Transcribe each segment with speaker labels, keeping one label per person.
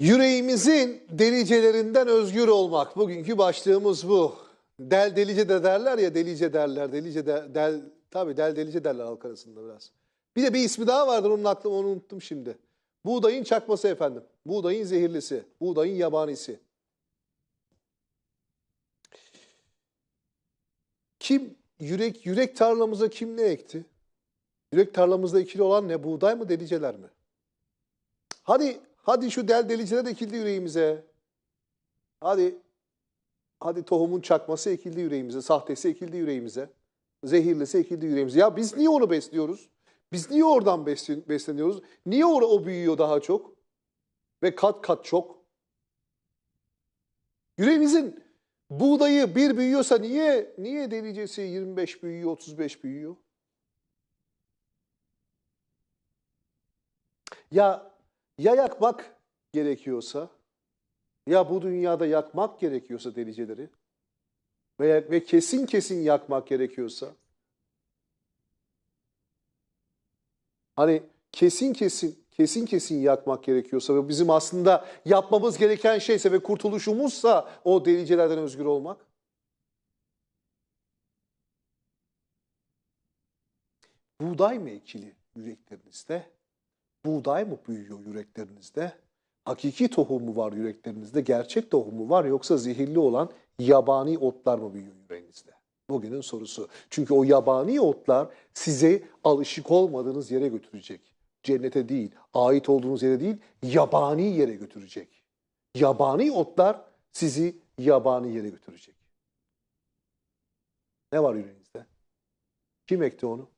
Speaker 1: Yüreğimizin delicelerinden özgür olmak. Bugünkü başlığımız bu. Del delice de derler ya delice derler. Delice de, del tabii del delice derler halk arasında biraz. Bir de bir ismi daha vardır onun aklım onu unuttum şimdi. Buğdayın çakması efendim. Buğdayın zehirlisi. Buğdayın yabanisi. Kim yürek yürek tarlamıza kim ne ekti? Yürek tarlamızda ekili olan ne? Buğday mı deliceler mi? Hadi hadi şu del deliciler ekildi yüreğimize. Hadi hadi tohumun çakması ekildi yüreğimize, sahtesi ekildi yüreğimize. Zehirlisi ekildi yüreğimize. Ya biz niye onu besliyoruz? Biz niye oradan beslen- besleniyoruz? Niye o, o büyüyor daha çok? Ve kat kat çok. Yüreğimizin buğdayı bir büyüyorsa niye niye delicesi 25 büyüyor, 35 büyüyor? Ya ya yakmak gerekiyorsa ya bu dünyada yakmak gerekiyorsa deliceleri ve, ve kesin kesin yakmak gerekiyorsa hani kesin kesin kesin kesin yakmak gerekiyorsa ve bizim aslında yapmamız gereken şeyse ve kurtuluşumuzsa o delicelerden özgür olmak. Buğday mı ekili yüreklerinizde? Buğday mı büyüyor yüreklerinizde? Hakiki tohum mu var yüreklerinizde? Gerçek tohum mu var yoksa zehirli olan yabani otlar mı büyüyor yüreğinizde? Bugünün sorusu. Çünkü o yabani otlar size alışık olmadığınız yere götürecek. Cennete değil, ait olduğunuz yere değil, yabani yere götürecek. Yabani otlar sizi yabani yere götürecek. Ne var yüreğinizde? Kim ekti onu?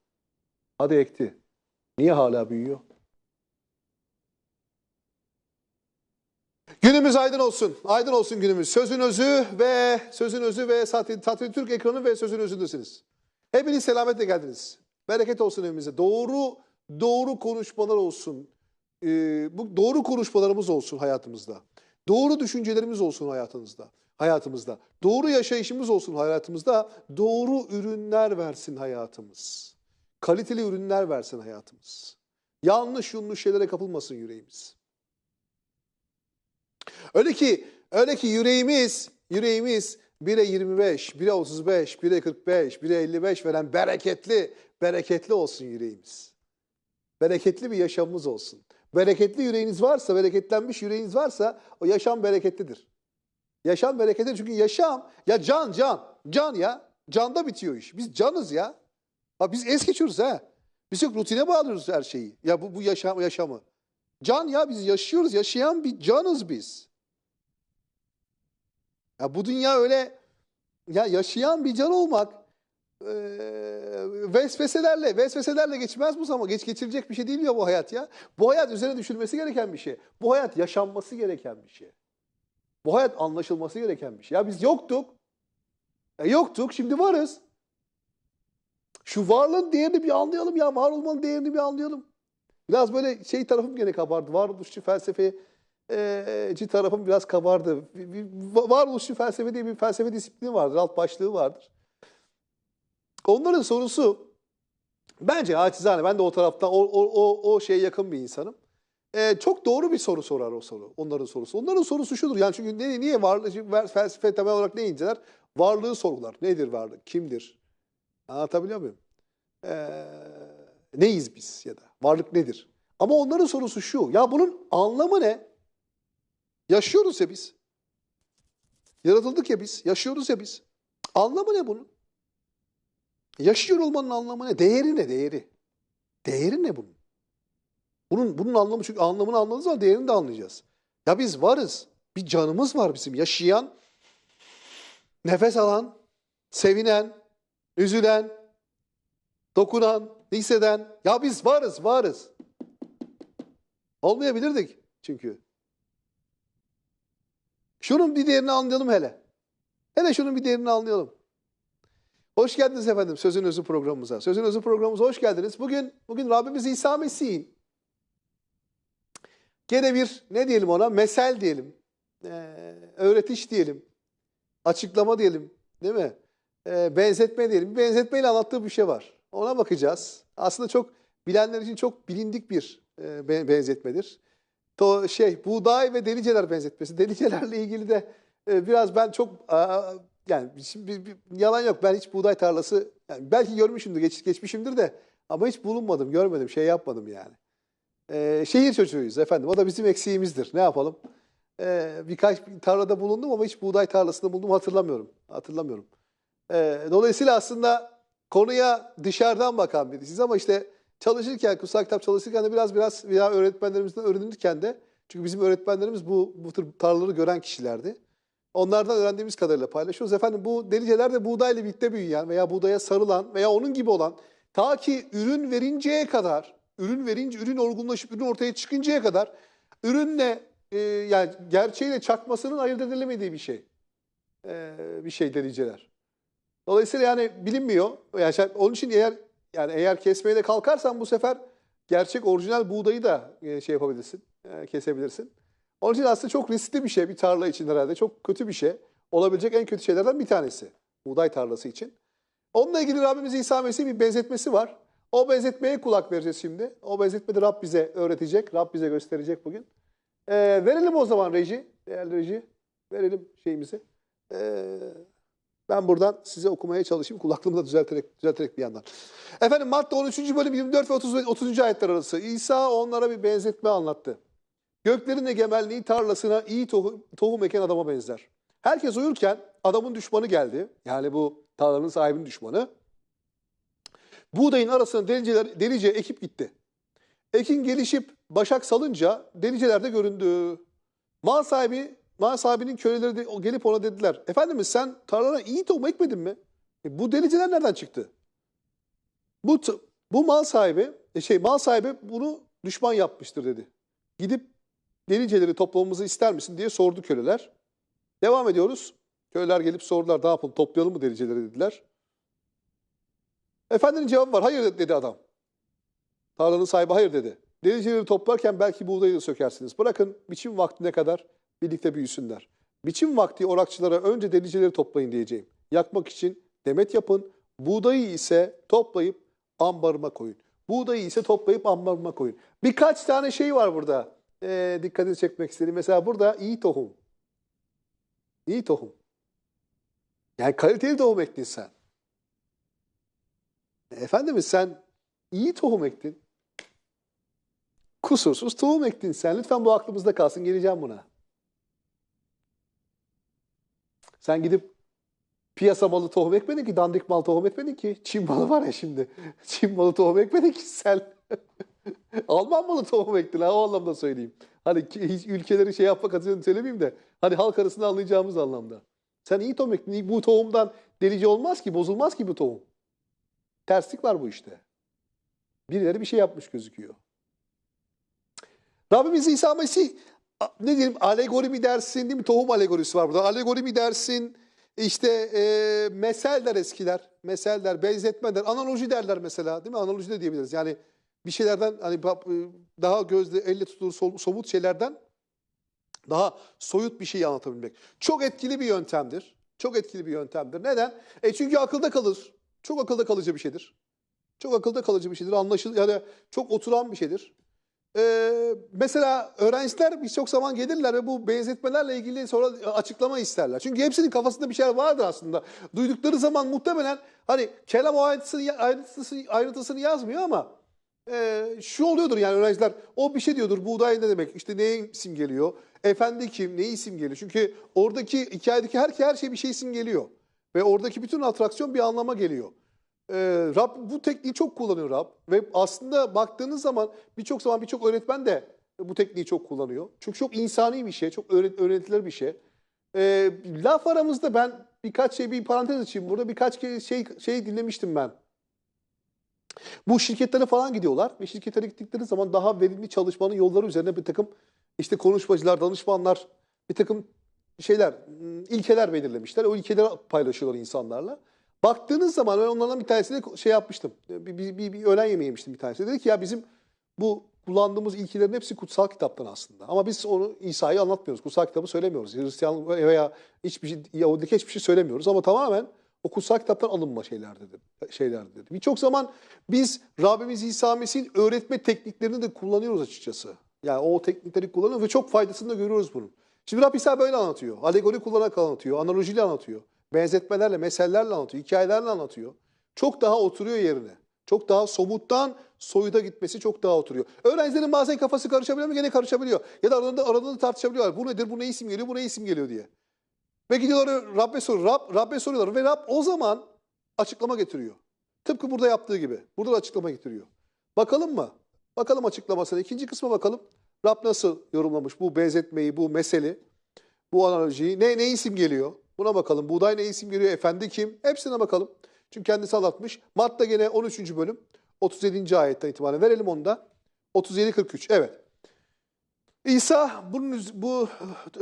Speaker 1: Hadi ekti. Niye hala büyüyor? Günümüz aydın olsun. Aydın olsun günümüz. Sözün özü ve sözün özü ve Tatlı Türk ekranı ve sözün özündesiniz. Hepiniz selametle geldiniz. Bereket olsun evimize. Doğru doğru konuşmalar olsun. Ee, bu doğru konuşmalarımız olsun hayatımızda. Doğru düşüncelerimiz olsun hayatımızda. Hayatımızda. Doğru yaşayışımız olsun hayatımızda. Doğru ürünler versin hayatımız. Kaliteli ürünler versin hayatımız. Yanlış yanlış şeylere kapılmasın yüreğimiz. Öyle ki öyle ki yüreğimiz yüreğimiz 1'e 25, 1'e 35, 1'e 45, 1'e 55 veren bereketli bereketli olsun yüreğimiz. Bereketli bir yaşamımız olsun. Bereketli yüreğiniz varsa, bereketlenmiş yüreğiniz varsa o yaşam bereketlidir. Yaşam bereketlidir çünkü yaşam ya can can can ya canda bitiyor iş. Biz canız ya. Ha biz es geçiyoruz ha. Biz yok rutine bağlıyoruz her şeyi. Ya bu bu yaşam yaşamı. Can ya biz yaşıyoruz. Yaşayan bir canız biz. Ya bu dünya öyle ya yaşayan bir can olmak e, vesveselerle vesveselerle geçmez bu zaman. Geç geçirecek bir şey değil ya bu hayat ya. Bu hayat üzerine düşülmesi gereken bir şey. Bu hayat yaşanması gereken bir şey. Bu hayat anlaşılması gereken bir şey. Ya biz yoktuk. E, yoktuk şimdi varız. Şu varlığın değerini bir anlayalım ya. Var olmanın değerini bir anlayalım. Biraz böyle şey tarafım gene kabardı. Varoluşçu felsefeci tarafım biraz kabardı. Varoluşçu felsefe diye bir felsefe disiplini vardır. Alt başlığı vardır. Onların sorusu bence acizane ben de o taraftan o, o, o, o şeye yakın bir insanım. Ee, çok doğru bir soru sorar o soru. Onların sorusu. Onların sorusu şudur. Yani çünkü ne, niye varlığı felsefe temel olarak ne inceler? Varlığı sorular. Nedir varlık? Kimdir? Anlatabiliyor muyum? Ee, neyiz biz ya da varlık nedir? Ama onların sorusu şu. Ya bunun anlamı ne? Yaşıyoruz ya biz. Yaratıldık ya biz. Yaşıyoruz ya biz. Anlamı ne bunun? Yaşıyor olmanın anlamı ne? Değeri ne? Değeri. Değeri ne bunun? Bunun bunun anlamı çünkü anlamını anladığımız zaman değerini de anlayacağız. Ya biz varız. Bir canımız var bizim. Yaşayan, nefes alan, sevinen, üzülen, dokunan, hisseden. Ya biz varız, varız. Olmayabilirdik çünkü. Şunun bir değerini anlayalım hele. Hele şunun bir değerini anlayalım. Hoş geldiniz efendim Sözün Özü programımıza. Sözün Özü programımıza hoş geldiniz. Bugün bugün Rabbimiz İsa Mesih'in gene bir ne diyelim ona mesel diyelim. Ee, öğretiş diyelim. Açıklama diyelim. Değil mi? Ee, benzetme diyelim. Benzetmeyle anlattığı bir şey var. Ona bakacağız. Aslında çok bilenler için çok bilindik bir e, benzetmedir. to, şey buğday ve deliceler benzetmesi. Delicelerle ilgili de e, biraz ben çok aa, yani bir- bir- yalan yok. Ben hiç buğday tarlası yani belki görmüşümdür, geç, geçmişimdir de ama hiç bulunmadım, görmedim, şey yapmadım yani. E, şehir çocuğuyuz efendim. O da bizim eksiğimizdir. Ne yapalım? E, birkaç bir tarlada bulundum ama hiç buğday tarlasında bulundum hatırlamıyorum. Hatırlamıyorum. E, dolayısıyla aslında konuya dışarıdan bakan birisiyiz ama işte çalışırken, kutsal kitap çalışırken de biraz biraz veya öğretmenlerimizden öğrenirken de çünkü bizim öğretmenlerimiz bu, bu tür tarlaları gören kişilerdi. Onlardan öğrendiğimiz kadarıyla paylaşıyoruz. Efendim bu deliceler de buğdayla birlikte büyüyen veya buğdaya sarılan veya onun gibi olan ta ki ürün verinceye kadar, ürün verince, ürün olgunlaşıp ürün ortaya çıkıncaya kadar ürünle e, yani gerçeğiyle çakmasının ayırt edilemediği bir şey. E, bir şey deliceler. Dolayısıyla yani bilinmiyor. Yani onun için eğer yani eğer kesmeye de kalkarsan bu sefer gerçek orijinal buğdayı da e, şey yapabilirsin, e, kesebilirsin. Onun için aslında çok riskli bir şey bir tarla için herhalde. Çok kötü bir şey. Olabilecek en kötü şeylerden bir tanesi. Buğday tarlası için. Onunla ilgili Rabbimiz İsa Mesih'in bir benzetmesi var. O benzetmeye kulak vereceğiz şimdi. O benzetmeyi de Rab bize öğretecek. Rab bize gösterecek bugün. E, verelim o zaman reji. Değerli reji. Verelim şeyimizi. E, ben buradan size okumaya çalışayım. Kulaklığımı da düzelterek, düzelterek bir yandan. Efendim Matta 13. bölüm 24 ve 30, 30. ayetler arası. İsa onlara bir benzetme anlattı. Göklerin egemenliği tarlasına iyi tohum, tohum eken adama benzer. Herkes uyurken adamın düşmanı geldi. Yani bu tarlanın sahibinin düşmanı. Buğdayın arasına deliceler, delice ekip gitti. Ekin gelişip başak salınca deliceler de göründü. Mal sahibi, mal sahibinin köleleri de gelip ona dediler. Efendimiz sen tarlana iyi tohum ekmedin mi? E, bu deliceler nereden çıktı? Bu bu mal sahibi, e, şey mal sahibi bunu düşman yapmıştır dedi. Gidip deliceleri toplamamızı ister misin diye sordu köleler. Devam ediyoruz. Köleler gelip sordular ne yapalım toplayalım mı deliceleri dediler. Efendinin cevabı var. Hayır dedi adam. Tarlanın sahibi hayır dedi. Deliceleri toplarken belki buğdayı da sökersiniz. Bırakın biçim vaktine kadar birlikte büyüsünler. Biçim vakti orakçılara önce deliceleri toplayın diyeceğim. Yakmak için demet yapın. Buğdayı ise toplayıp ambarıma koyun. Buğdayı ise toplayıp ambarıma koyun. Birkaç tane şey var burada. Ee, dikkatini çekmek istediğim. Mesela burada iyi tohum. İyi tohum. Yani kaliteli tohum ektin sen. Efendimiz sen iyi tohum ektin. Kusursuz tohum ektin sen. Lütfen bu aklımızda kalsın. Geleceğim buna. Sen gidip piyasa malı tohum ekmedin ki, dandik mal tohum ekmedin ki. Çin malı var ya şimdi. Çin malı tohum ekmedin ki sen. Alman malı tohum ektin ha o anlamda söyleyeyim. Hani hiç ülkeleri şey yapmak adına söylemeyeyim de hani halk arasında anlayacağımız anlamda. Sen iyi tohum ektin. Bu tohumdan delici olmaz ki, bozulmaz ki bu tohum. Terslik var bu işte. Birileri bir şey yapmış gözüküyor. Rabbimiz İsa Mesih ne diyelim alegori mi dersin değil mi? Tohum alegorisi var burada. Alegori mi dersin? İşte e, mesel der eskiler. Mesel der, benzetme der, analoji derler mesela değil mi? Analoji de diyebiliriz. Yani bir şeylerden hani e, daha gözle elle tutulur somut şeylerden daha soyut bir şeyi anlatabilmek. Çok etkili bir yöntemdir. Çok etkili bir yöntemdir. Neden? E çünkü akılda kalır. Çok akılda kalıcı bir şeydir. Çok akılda kalıcı bir şeydir. Anlaşıl yani çok oturan bir şeydir. Ee, mesela öğrenciler birçok zaman gelirler ve bu benzetmelerle ilgili sonra açıklama isterler. Çünkü hepsinin kafasında bir şeyler vardır aslında. Duydukları zaman muhtemelen hani kelam ayrıntısını, ayrıntısını, ayrıntısını yazmıyor ama e, şu oluyordur yani öğrenciler o bir şey diyordur buğday ne demek işte neye isim geliyor efendi kim neyi isim geliyor çünkü oradaki hikayedeki her, her şey bir şey isim geliyor ve oradaki bütün atraksiyon bir anlama geliyor. Ee, Rab bu tekniği çok kullanıyor Rab ve aslında baktığınız zaman birçok zaman birçok öğretmen de bu tekniği çok kullanıyor. Çünkü çok insani bir şey, çok öğret öğretilir bir şey. Ee, laf aramızda ben birkaç şey bir parantez açayım burada birkaç şey şey dinlemiştim ben. Bu şirketlere falan gidiyorlar ve şirketlere gittikleri zaman daha verimli çalışmanın yolları üzerine bir takım işte konuşmacılar, danışmanlar bir takım şeyler, ım, ilkeler belirlemişler. O ilkeleri paylaşıyorlar insanlarla. Baktığınız zaman ben onlardan bir tanesine şey yapmıştım. Bir, bir, bir, bir öğlen yemeği yemiştim bir tanesi. Dedi ki ya bizim bu kullandığımız ilkelerin hepsi kutsal kitaptan aslında. Ama biz onu İsa'yı anlatmıyoruz. Kutsal kitabı söylemiyoruz. Hristiyan veya hiçbir şey, Yahudilik hiçbir şey söylemiyoruz. Ama tamamen o kutsal kitaptan alınma şeyler dedi. Şeyler dedi. Birçok zaman biz Rabbimiz İsa Mesih'in öğretme tekniklerini de kullanıyoruz açıkçası. Yani o teknikleri kullanıyor ve çok faydasını da görüyoruz bunun. Şimdi Rab İsa böyle anlatıyor. Alegori kullanarak anlatıyor. Analojiyle anlatıyor. Benzetmelerle, mesellerle anlatıyor. Hikayelerle anlatıyor. Çok daha oturuyor yerine. Çok daha somuttan soyuta gitmesi çok daha oturuyor. Öğrencilerin bazen kafası karışabiliyor ama gene karışabiliyor. Ya da aralarında, aralarında tartışabiliyorlar. Bu nedir, bu ne isim geliyor, bu ne isim geliyor diye. Ve gidiyorlar Rabbe soruyor. Rab, Rabbe soruyorlar ve Rab o zaman açıklama getiriyor. Tıpkı burada yaptığı gibi. Burada da açıklama getiriyor. Bakalım mı? Bakalım açıklamasına. İkinci kısma bakalım. Rab nasıl yorumlamış bu benzetmeyi, bu meseli, bu analojiyi? Ne, ne isim geliyor? Buna bakalım. Buğday ne isim geliyor? Efendi kim? Hepsine bakalım. Çünkü kendisi anlatmış. Matta gene 13. bölüm. 37. ayetten itibaren verelim onu da. 37-43. Evet. İsa bunun bu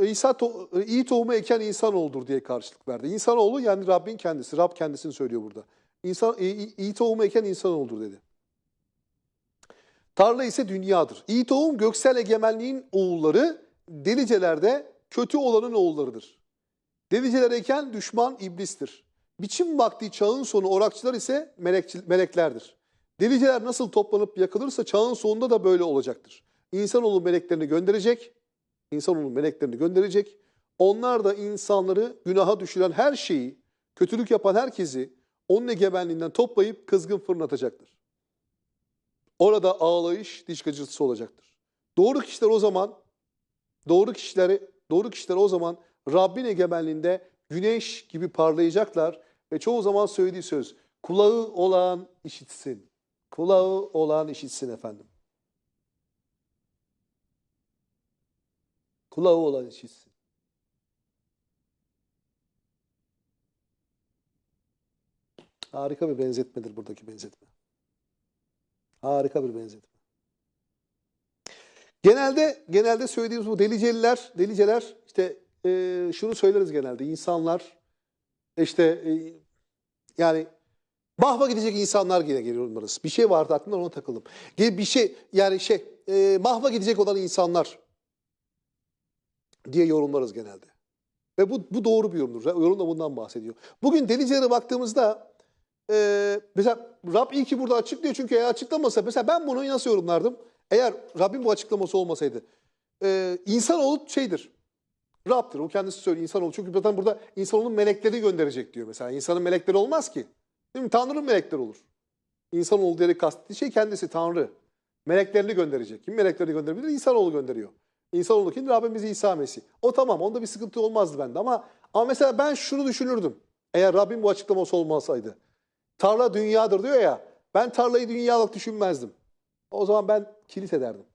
Speaker 1: İsa to, iyi tohumu eken insan oldur diye karşılık verdi. İnsanoğlu yani Rabbin kendisi. Rab kendisini söylüyor burada. İnsan iyi, iyi tohumu eken insan oldur dedi. Tarla ise dünyadır. İyi tohum göksel egemenliğin oğulları, delicelerde kötü olanın oğullarıdır. Deliceler eken düşman iblistir. Biçim vakti çağın sonu orakçılar ise meleklerdir. Deliceler nasıl toplanıp yakılırsa çağın sonunda da böyle olacaktır. İnsanoğlu meleklerini gönderecek, insanoğlu meleklerini gönderecek. Onlar da insanları günaha düşüren her şeyi, kötülük yapan herkesi onun egemenliğinden toplayıp kızgın fırlatacaktır. Orada ağlayış, diş gıcırtısı olacaktır. Doğru kişiler o zaman, doğru kişileri, doğru kişiler o zaman Rabbin egemenliğinde güneş gibi parlayacaklar ve çoğu zaman söylediği söz, kulağı olan işitsin. Kulağı olan işitsin efendim. Kulağı olan işitsin. Harika bir benzetmedir buradaki benzetme. Harika bir benzetme. Genelde genelde söylediğimiz bu deliceliler, deliceler işte e, şunu söyleriz genelde. insanlar işte e, yani mahva gidecek insanlar yine geliyor burası. Bir şey vardı aklımda ona takıldım. Bir şey yani şey e, mahva gidecek olan insanlar diye yorumlarız genelde. Ve bu, bu doğru bir yorumdur. Yorum da bundan bahsediyor. Bugün delicelere baktığımızda e, mesela Rab iyi ki burada açıklıyor. Çünkü eğer açıklamasa mesela ben bunu nasıl yorumlardım? Eğer Rabbin bu açıklaması olmasaydı. E, insanoğlu şeydir. Rab'dır. O kendisi söylüyor insanoğlu. Çünkü zaten burada insanoğlunun melekleri gönderecek diyor mesela. İnsanın melekleri olmaz ki. Değil mi? Tanrı'nın melekleri olur. İnsanoğlu diyerek kastettiği şey kendisi Tanrı. Meleklerini gönderecek. Kim meleklerini gönderebilir? İnsanoğlu gönderiyor. İnsanoğlu kim? Rabbimiz İsa Mesih. O tamam. Onda bir sıkıntı olmazdı bende ama ama mesela ben şunu düşünürdüm. Eğer Rabbim bu açıklaması olmasaydı. Tarla dünyadır diyor ya. Ben tarlayı dünyalık düşünmezdim. O zaman ben kilise derdim.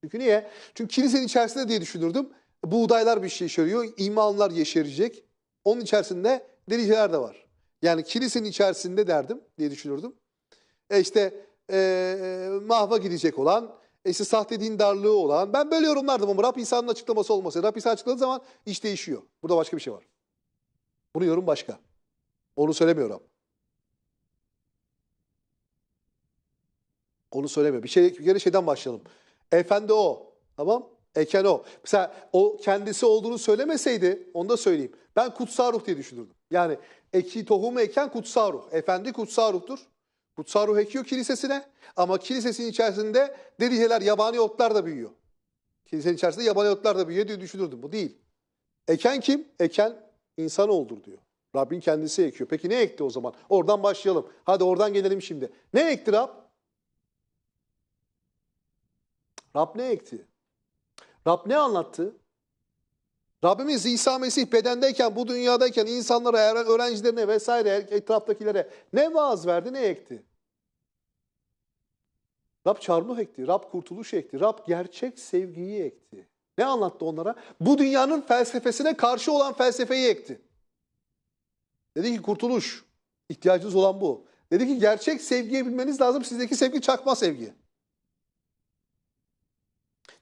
Speaker 1: Çünkü niye? Çünkü kilisenin içerisinde diye düşünürdüm. Buğdaylar bir şey yeşeriyor. imanlar yeşerecek. Onun içerisinde deliceler de var. Yani kilisenin içerisinde derdim diye düşünürdüm. E işte e, mahva gidecek olan, e işte sahte dindarlığı olan. Ben böyle yorumlardım ama Rab İsa'nın açıklaması olmasa. Rab İsa açıkladığı zaman iş değişiyor. Burada başka bir şey var. Bunu yorum başka. Onu söylemiyor Rab. Onu söylemiyor. Bir şey bir kere şeyden başlayalım. Efendi o. Tamam? Eken o. Mesela o kendisi olduğunu söylemeseydi onu da söyleyeyim. Ben kutsal ruh diye düşünürdüm. Yani eki tohumu eken kutsal ruh. Efendi kutsal ruhtur. Kutsal ruh ekiyor kilisesine ama kilisesinin içerisinde deliceler, yabani otlar da büyüyor. Kilisenin içerisinde yabani otlar da büyüyor diye düşünürdüm. Bu değil. Eken kim? Eken insan oldur diyor. Rabbin kendisi ekiyor. Peki ne ekti o zaman? Oradan başlayalım. Hadi oradan gelelim şimdi. Ne ekti Rab? Rab ne ekti? Rab ne anlattı? Rabbimiz İsa Mesih bedendeyken, bu dünyadayken insanlara, öğren- öğrencilerine vesaire etraftakilere ne vaaz verdi, ne ekti? Rab çarmıh ekti, Rab kurtuluş ekti, Rab gerçek sevgiyi ekti. Ne anlattı onlara? Bu dünyanın felsefesine karşı olan felsefeyi ekti. Dedi ki kurtuluş, ihtiyacınız olan bu. Dedi ki gerçek sevgiyi bilmeniz lazım, sizdeki sevgi çakma sevgi.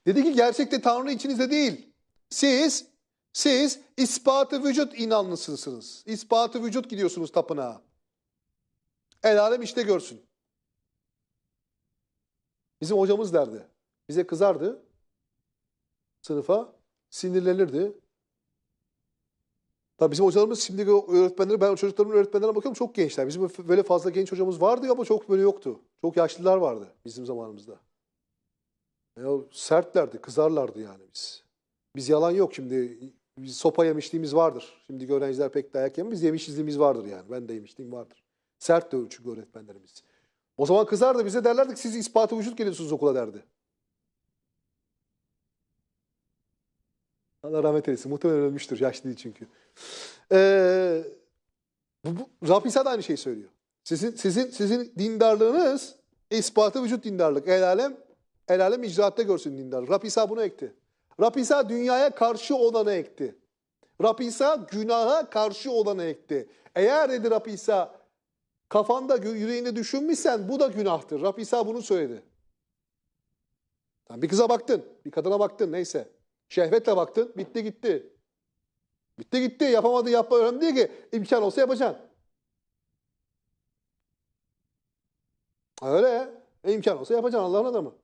Speaker 1: Dedi ki gerçekte Tanrı içinizde değil. Siz, siz ispatı vücut inanlısısınız. İspatı vücut gidiyorsunuz tapınağa. El alem işte görsün. Bizim hocamız derdi. Bize kızardı. Sınıfa sinirlenirdi. Tabii bizim hocalarımız şimdiki öğretmenleri, ben çocuklarımın öğretmenlerine bakıyorum çok gençler. Bizim böyle fazla genç hocamız vardı ama çok böyle yoktu. Çok yaşlılar vardı bizim zamanımızda. Ya sertlerdi, kızarlardı yani biz. Biz yalan yok şimdi. Biz sopa yemişliğimiz vardır. Şimdiki öğrenciler pek dayak yemiyor. Biz yemişizliğimiz vardır yani. Ben de yemişliğim vardır. Sert de çünkü öğretmenlerimiz. O zaman kızardı bize derlerdi ki siz ispatı vücut geliyorsunuz okula derdi. Allah rahmet eylesin. Muhtemelen ölmüştür. Yaşlı değil çünkü. Ee, bu, bu, Rapisa da aynı şeyi söylüyor. Sizin, sizin, sizin dindarlığınız ispatı vücut dindarlık. El alem, el alem icraatta görsün dindarlık. Rapisa bunu ekti. Rapisa dünyaya karşı olanı ekti. Rapisa günaha karşı olanı ekti. Eğer dedi Rapisa kafanda gü- yüreğinde düşünmüşsen bu da günahtır. Rapisa bunu söyledi. Tamam, bir kıza baktın, bir kadına baktın neyse. Şehvetle baktın, bitti gitti. Bitti gitti, yapamadı yapma önemli değil ki. İmkan olsa yapacaksın. Öyle. E, imkan olsa yapacaksın Allah'ın adamı.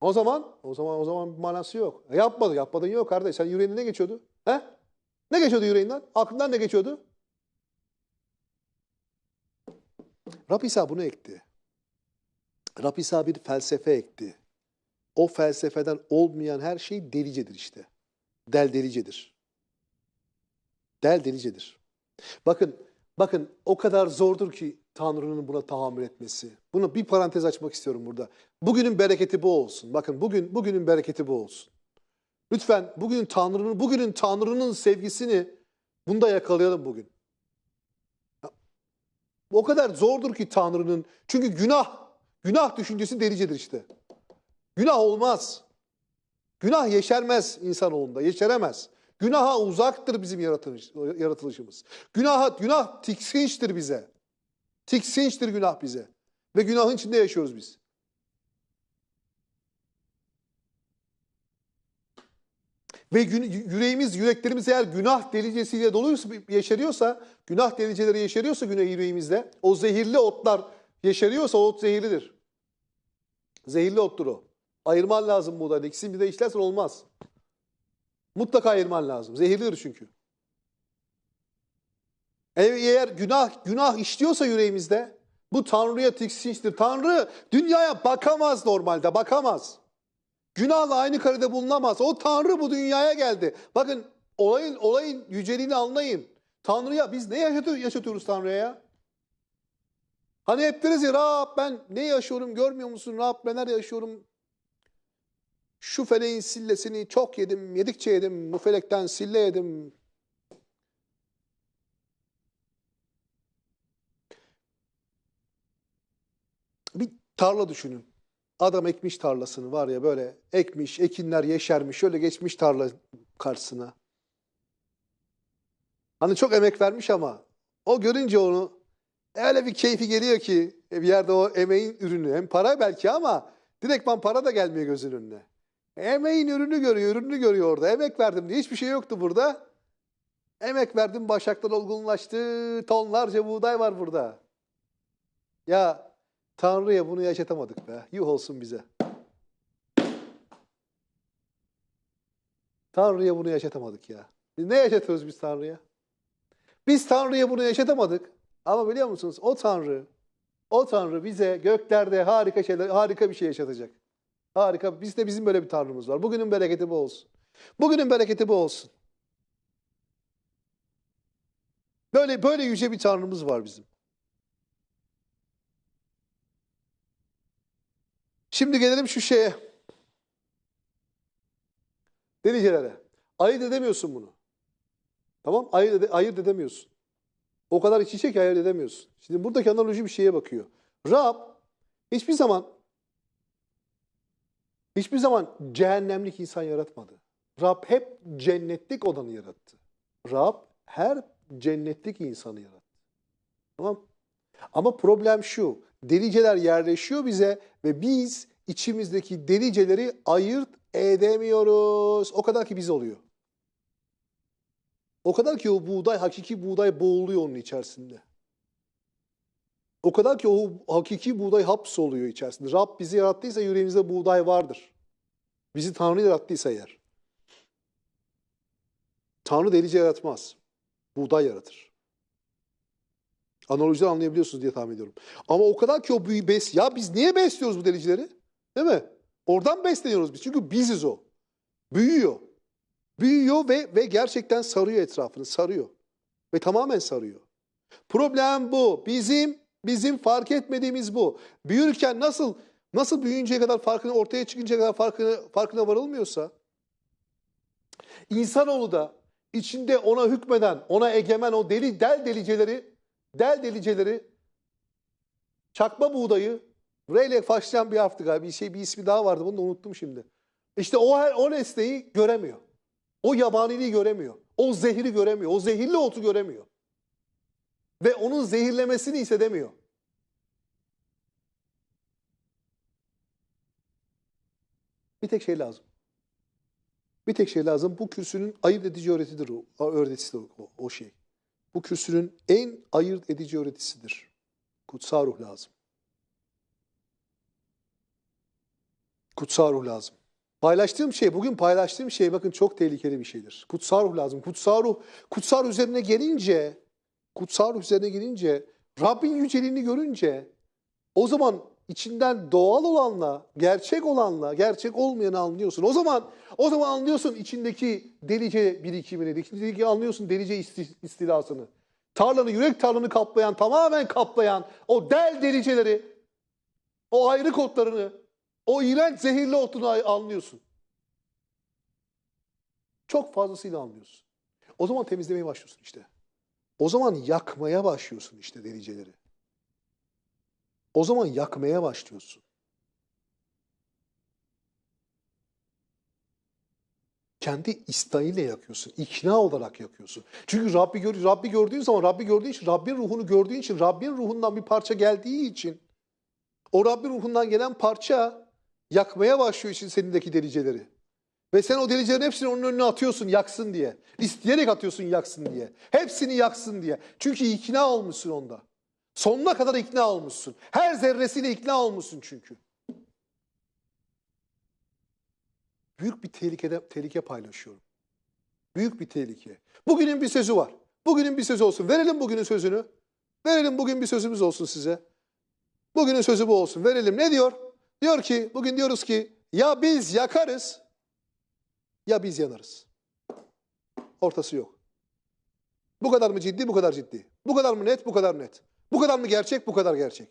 Speaker 1: O zaman, o zaman, o zaman bir manası yok. E, yapmadı, yapmadın yok kardeş. Sen yüreğinde ne geçiyordu? He? Ne geçiyordu yüreğinden? Aklından ne geçiyordu? Rab İsa bunu ekti. Rab İsa bir felsefe ekti. O felsefeden olmayan her şey delicedir işte. Del delicedir. Del delicedir. Bakın, bakın o kadar zordur ki Tanrı'nın buna tahammül etmesi. Bunu bir parantez açmak istiyorum burada. Bugünün bereketi bu olsun. Bakın bugün bugünün bereketi bu olsun. Lütfen bugün Tanrı'nın bugünün Tanrı'nın sevgisini bunda yakalayalım bugün. O kadar zordur ki Tanrı'nın. Çünkü günah, günah düşüncesi delicedir işte. Günah olmaz. Günah yeşermez insanoğlunda, yeşeremez. Günaha uzaktır bizim yaratılış, yaratılışımız. Günaha, günah tiksinçtir bize. Tiksinçtir günah bize. Ve günahın içinde yaşıyoruz biz. Ve yüreğimiz, yüreklerimiz eğer günah delicesiyle doluysa, yeşeriyorsa, günah deliceleri yeşeriyorsa günah yüreğimizde, o zehirli otlar yeşeriyorsa o ot zehirlidir. Zehirli ottur o. Ayırman lazım buğdayda. İkisini bir de işlersen olmaz. Mutlaka ayırman lazım. Zehirlidir çünkü. Eğer günah günah işliyorsa yüreğimizde bu Tanrı'ya tiksinçtir. Tanrı dünyaya bakamaz normalde, bakamaz. Günahla aynı karede bulunamaz. O Tanrı bu dünyaya geldi. Bakın olayın olayın yüceliğini anlayın. Tanrı'ya biz ne yaşatıyoruz, yaşatıyoruz Tanrı'ya ya? Hani hep deriz ya Rab ben ne yaşıyorum görmüyor musun? Rab neler yaşıyorum? Şu feleğin sillesini çok yedim, yedikçe yedim. Bu felekten sille yedim. Bir tarla düşünün. Adam ekmiş tarlasını var ya böyle ekmiş, ekinler yeşermiş, şöyle geçmiş tarla karşısına. Hani çok emek vermiş ama o görünce onu öyle bir keyfi geliyor ki e, bir yerde o emeğin ürünü. Hem para belki ama direktman para da gelmiyor gözünün önüne. Emeğin ürünü görüyor, ürünü görüyor orada. Emek verdim diye hiçbir şey yoktu burada. Emek verdim, başaklar olgunlaştı, tonlarca buğday var burada. Ya Tanrı'ya bunu yaşatamadık be. Yuh olsun bize. Tanrı'ya bunu yaşatamadık ya. Ne yaşatıyoruz biz Tanrı'ya? Biz Tanrı'ya bunu yaşatamadık. Ama biliyor musunuz o Tanrı, o Tanrı bize göklerde harika şeyler, harika bir şey yaşatacak. Harika. Biz de bizim böyle bir Tanrımız var. Bugünün bereketi bu olsun. Bugünün bereketi bu olsun. Böyle böyle yüce bir Tanrımız var bizim. Şimdi gelelim şu şeye. Delicelere. Ayırt edemiyorsun bunu. Tamam? Ayırt, ede, ayırt edemiyorsun. O kadar iç içe ki ayırt edemiyorsun. Şimdi buradaki analoji bir şeye bakıyor. Rab hiçbir zaman hiçbir zaman cehennemlik insan yaratmadı. Rab hep cennetlik olanı yarattı. Rab her cennetlik insanı yarattı. Tamam? Ama problem şu. Deliceler yerleşiyor bize ve biz içimizdeki deliceleri ayırt edemiyoruz. O kadar ki biz oluyor. O kadar ki o buğday, hakiki buğday boğuluyor onun içerisinde. O kadar ki o hakiki buğday hapsoluyor içerisinde. Rab bizi yarattıysa yüreğimizde buğday vardır. Bizi Tanrı yarattıysa eğer. Tanrı delice yaratmaz. Buğday yaratır. Analojiden anlayabiliyorsunuz diye tahmin ediyorum. Ama o kadar ki o büyü bes... Ya biz niye besliyoruz bu delicileri? Değil mi? Oradan besleniyoruz biz. Çünkü biziz o. Büyüyor. Büyüyor ve ve gerçekten sarıyor etrafını, sarıyor. Ve tamamen sarıyor. Problem bu. Bizim bizim fark etmediğimiz bu. Büyürken nasıl nasıl büyüyünceye kadar farkını ortaya çıkıncaya kadar farkını farkına varılmıyorsa insanoğlu da içinde ona hükmeden, ona egemen o deli del deliceleri, del deliceleri çakma buğdayı R ile başlayan bir harfti galiba. Bir şey bir ismi daha vardı. Bunu da unuttum şimdi. İşte o o nesneyi göremiyor. O yabaniliği göremiyor. O zehiri göremiyor. O zehirli otu göremiyor. Ve onun zehirlemesini hissedemiyor. Bir tek şey lazım. Bir tek şey lazım. Bu kürsünün ayırt edici öğretidir o Öğretisidir o, o şey. Bu kürsünün en ayırt edici öğretisidir. Kutsal ruh lazım. Kutsal ruh lazım. Paylaştığım şey, bugün paylaştığım şey bakın çok tehlikeli bir şeydir. Kutsal ruh lazım. Kutsal ruh, kutsal ruh üzerine gelince, kutsal ruh üzerine gelince, Rabbin yüceliğini görünce, o zaman içinden doğal olanla, gerçek olanla, gerçek olmayanı anlıyorsun. O zaman o zaman anlıyorsun içindeki delice birikimini, içindeki anlıyorsun delice isti- istilasını. Tarlanı, yürek tarlanı kaplayan, tamamen kaplayan o del deliceleri, o ayrı kotlarını, o iğrenç zehirli otunu anlıyorsun. Çok fazlasıyla anlıyorsun. O zaman temizlemeye başlıyorsun işte. O zaman yakmaya başlıyorsun işte deliceleri. O zaman yakmaya başlıyorsun. Kendi isteğiyle yakıyorsun. ikna olarak yakıyorsun. Çünkü Rabbi, gör, Rabbi gördüğün zaman, Rabbi gördüğün için, Rabbin ruhunu gördüğün için, Rabbin ruhundan bir parça geldiği için, o Rabbin ruhundan gelen parça yakmaya başlıyor için senindeki deliceleri. Ve sen o delicelerin hepsini onun önüne atıyorsun yaksın diye. İsteyerek atıyorsun yaksın diye. Hepsini yaksın diye. Çünkü ikna olmuşsun onda. Sonuna kadar ikna olmuşsun. Her zerresiyle ikna olmuşsun çünkü. Büyük bir tehlikede, tehlike paylaşıyorum. Büyük bir tehlike. Bugünün bir sözü var. Bugünün bir sözü olsun. Verelim bugünün sözünü. Verelim bugün bir sözümüz olsun size. Bugünün sözü bu olsun. Verelim. Ne diyor? Diyor ki, bugün diyoruz ki ya biz yakarız ya biz yanarız. Ortası yok. Bu kadar mı ciddi, bu kadar ciddi. Bu kadar mı net, bu kadar net. Bu kadar mı gerçek, bu kadar gerçek.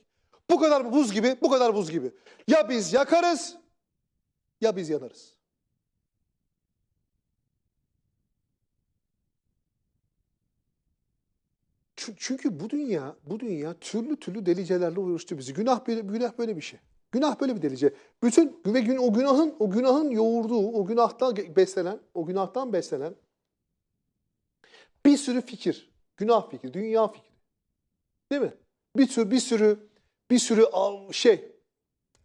Speaker 1: Bu kadar mı buz gibi, bu kadar buz gibi. Ya biz yakarız ya biz yanarız. Çü- Çünkü bu dünya, bu dünya türlü türlü delicelerle uğraştı bizi. Günah böyle, günah böyle bir şey. Günah böyle bir delice. Bütün ve gün, o günahın o günahın yoğurduğu, o günahtan beslenen, o günahtan beslenen bir sürü fikir, günah fikri, dünya fikri. Değil mi? Bir sürü bir sürü bir sürü şey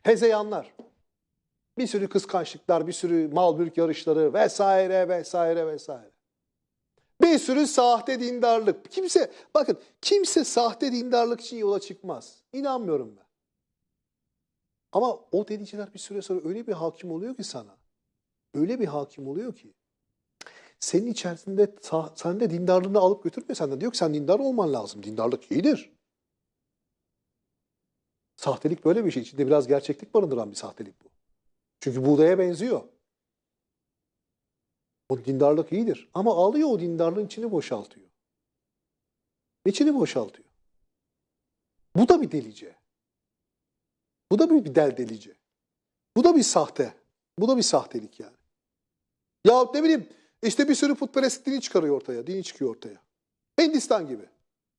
Speaker 1: hezeyanlar. Bir sürü kıskançlıklar, bir sürü mal mülk yarışları vesaire vesaire vesaire. Bir sürü sahte dindarlık. Kimse bakın kimse sahte dindarlık için yola çıkmaz. İnanmıyorum ben. Ama o deliciler bir süre sonra öyle bir hakim oluyor ki sana. Öyle bir hakim oluyor ki. Senin içerisinde sah- sen de dindarlığını alıp götürmüyor senden. Diyor ki sen dindar olman lazım. Dindarlık iyidir. Sahtelik böyle bir şey. İçinde biraz gerçeklik barındıran bir sahtelik bu. Çünkü buğdaya benziyor. O dindarlık iyidir. Ama alıyor o dindarlığın içini boşaltıyor. İçini boşaltıyor. Bu da bir delice. Bu da bir, del delice. Bu da bir sahte. Bu da bir sahtelik yani. Yahut ne bileyim işte bir sürü putperest dini çıkarıyor ortaya. Dini çıkıyor ortaya. Hindistan gibi.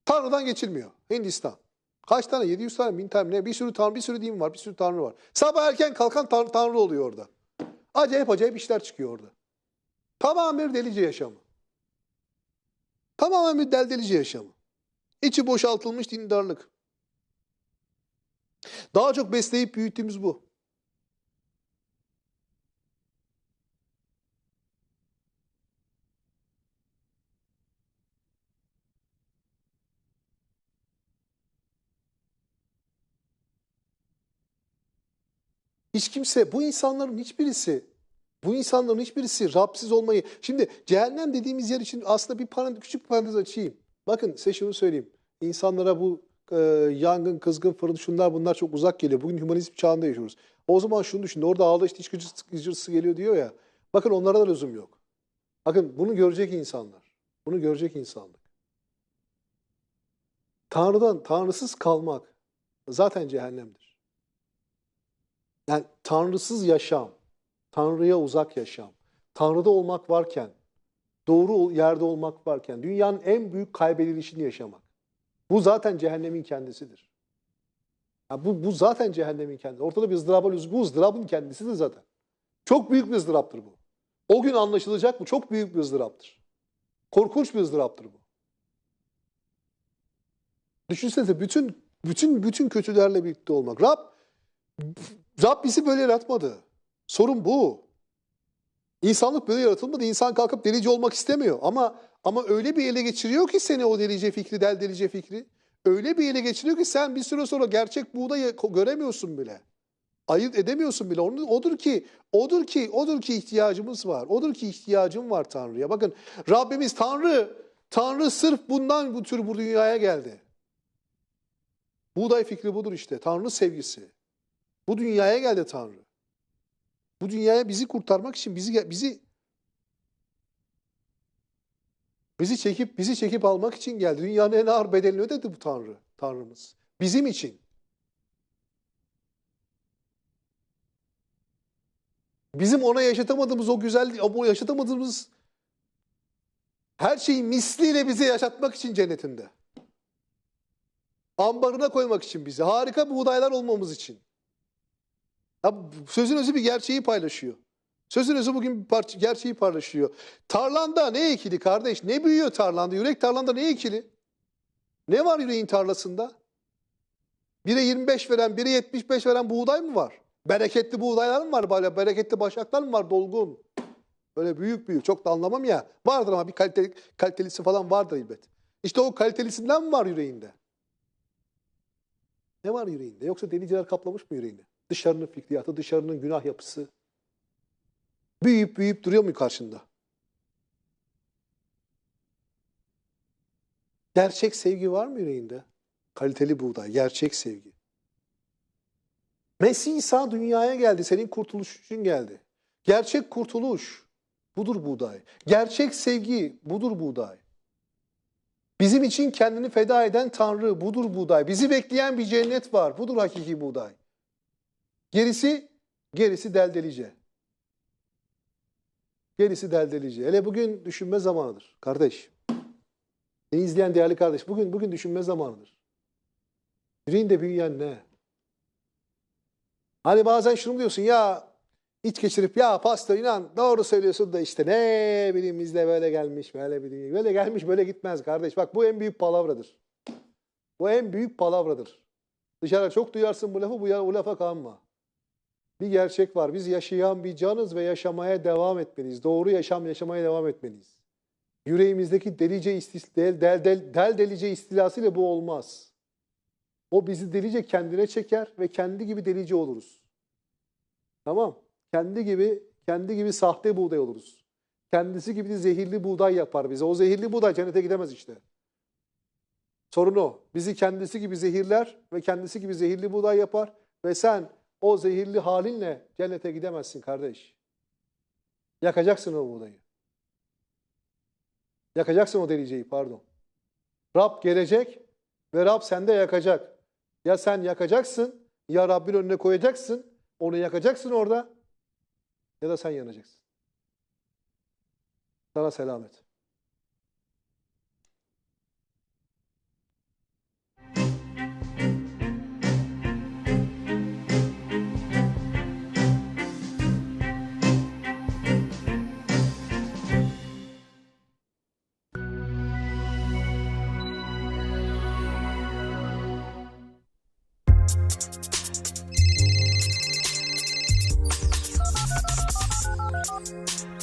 Speaker 1: Tanrı'dan geçilmiyor. Hindistan. Kaç tane? 700 tane, 1000 tane ne? Bir sürü tanrı, bir sürü din var, bir sürü tanrı var. Sabah erken kalkan tan- tanrı oluyor orada. Acayip acayip işler çıkıyor orada. Tamamen bir delice yaşamı. Tamamen bir del delice yaşamı. İçi boşaltılmış dindarlık. Daha çok besleyip büyüttüğümüz bu. Hiç kimse, bu insanların hiçbirisi, bu insanların hiçbirisi Rabsiz olmayı... Şimdi cehennem dediğimiz yer için aslında bir parantez, küçük bir parantez açayım. Bakın size şunu söyleyeyim. İnsanlara bu e, yangın, kızgın, fırın, şunlar bunlar çok uzak geliyor. Bugün hümanizm çağında yaşıyoruz. O zaman şunu düşün. Orada ağla işte iç gücüsü, gücüsü geliyor diyor ya. Bakın onlara da lüzum yok. Bakın bunu görecek insanlar. Bunu görecek insanlık. Tanrı'dan, tanrısız kalmak zaten cehennemdir. Yani tanrısız yaşam, Tanrı'ya uzak yaşam, Tanrı'da olmak varken, doğru yerde olmak varken, dünyanın en büyük kaybedilişini yaşamak. Bu zaten cehennemin kendisidir. Ya bu, bu zaten cehennemin kendisi. Ortada bir ızdıraba lüzum. Bu ızdırabın kendisidir zaten. Çok büyük bir ızdıraptır bu. O gün anlaşılacak bu. Çok büyük bir ızdıraptır. Korkunç bir ızdıraptır bu. Düşünsenize bütün bütün bütün kötülerle birlikte olmak. Rab Rab bizi böyle yaratmadı. Sorun bu. İnsanlık böyle yaratılmadı. İnsan kalkıp delici olmak istemiyor. Ama ama öyle bir ele geçiriyor ki seni o delice fikri, del delice fikri. Öyle bir ele geçiriyor ki sen bir süre sonra gerçek buğdayı göremiyorsun bile. Ayırt edemiyorsun bile. Onun, odur ki, odur ki, odur ki ihtiyacımız var. Odur ki ihtiyacım var Tanrı'ya. Bakın Rabbimiz Tanrı, Tanrı sırf bundan bu tür bu dünyaya geldi. Buğday fikri budur işte. Tanrı sevgisi. Bu dünyaya geldi Tanrı. Bu dünyaya bizi kurtarmak için bizi bizi bizi çekip bizi çekip almak için geldi. Dünyanın en ağır bedelini ödedi bu Tanrı, Tanrımız. Bizim için. Bizim ona yaşatamadığımız o güzel, o yaşatamadığımız her şeyi misliyle bize yaşatmak için cennetinde. Ambarına koymak için bizi. Harika buğdaylar olmamız için. Ya sözün özü bir gerçeği paylaşıyor. Sözün özü bugün bir parça gerçeği paylaşıyor. Tarlanda ne ekili kardeş? Ne büyüyor tarlanda? Yürek tarlanda ne ekili? Ne var yüreğin tarlasında? Bire 25 veren, bire 75 veren buğday mı var? Bereketli buğdaylar mı var? Böyle bereketli başaklar mı var dolgun? Böyle büyük büyük. Çok da anlamam ya. Vardır ama bir kaliteli, kalitelisi falan vardır elbet. İşte o kalitelisinden mi var yüreğinde? Ne var yüreğinde? Yoksa deliciler kaplamış mı yüreğini? Dışarının fikriyatı, dışarının günah yapısı. Büyüyüp büyüyüp duruyor mu karşında? Gerçek sevgi var mı yüreğinde? Kaliteli buğday, gerçek sevgi. Mesih İsa dünyaya geldi, senin kurtuluş için geldi. Gerçek kurtuluş budur buğday. Gerçek sevgi budur buğday. Bizim için kendini feda eden Tanrı budur buğday. Bizi bekleyen bir cennet var. Budur hakiki buğday. Gerisi, gerisi deldelice. Gerisi deldelice. Hele bugün düşünme zamanıdır kardeş. Beni izleyen değerli kardeş, bugün bugün düşünme zamanıdır. Yüreğinde büyüyen ne? Hani bazen şunu diyorsun ya iç geçirip ya pastor inan doğru söylüyorsun da işte ne bileyim bizde böyle gelmiş böyle dünya. Böyle gelmiş böyle gitmez kardeş. Bak bu en büyük palavradır. Bu en büyük palavradır. Dışarıda çok duyarsın bu lafı bu, bu lafa kanma. Bir gerçek var. Biz yaşayan bir canız ve yaşamaya devam etmeliyiz. Doğru yaşam yaşamaya devam etmeliyiz. Yüreğimizdeki delice istis, del, del, del, del delice istilasıyla bu olmaz. O bizi delice kendine çeker ve kendi gibi delice oluruz. Tamam. Kendi gibi kendi gibi sahte buğday oluruz. Kendisi gibi de zehirli buğday yapar bize. O zehirli buğday cennete gidemez işte. Sorun o. Bizi kendisi gibi zehirler ve kendisi gibi zehirli buğday yapar ve sen o zehirli halinle cennete gidemezsin kardeş. Yakacaksın o buğdayı. Yakacaksın o deliceyi pardon. Rab gelecek ve Rab sende yakacak. Ya sen yakacaksın ya Rabbin önüne koyacaksın. Onu yakacaksın orada ya da sen yanacaksın. Sana selamet. Thank you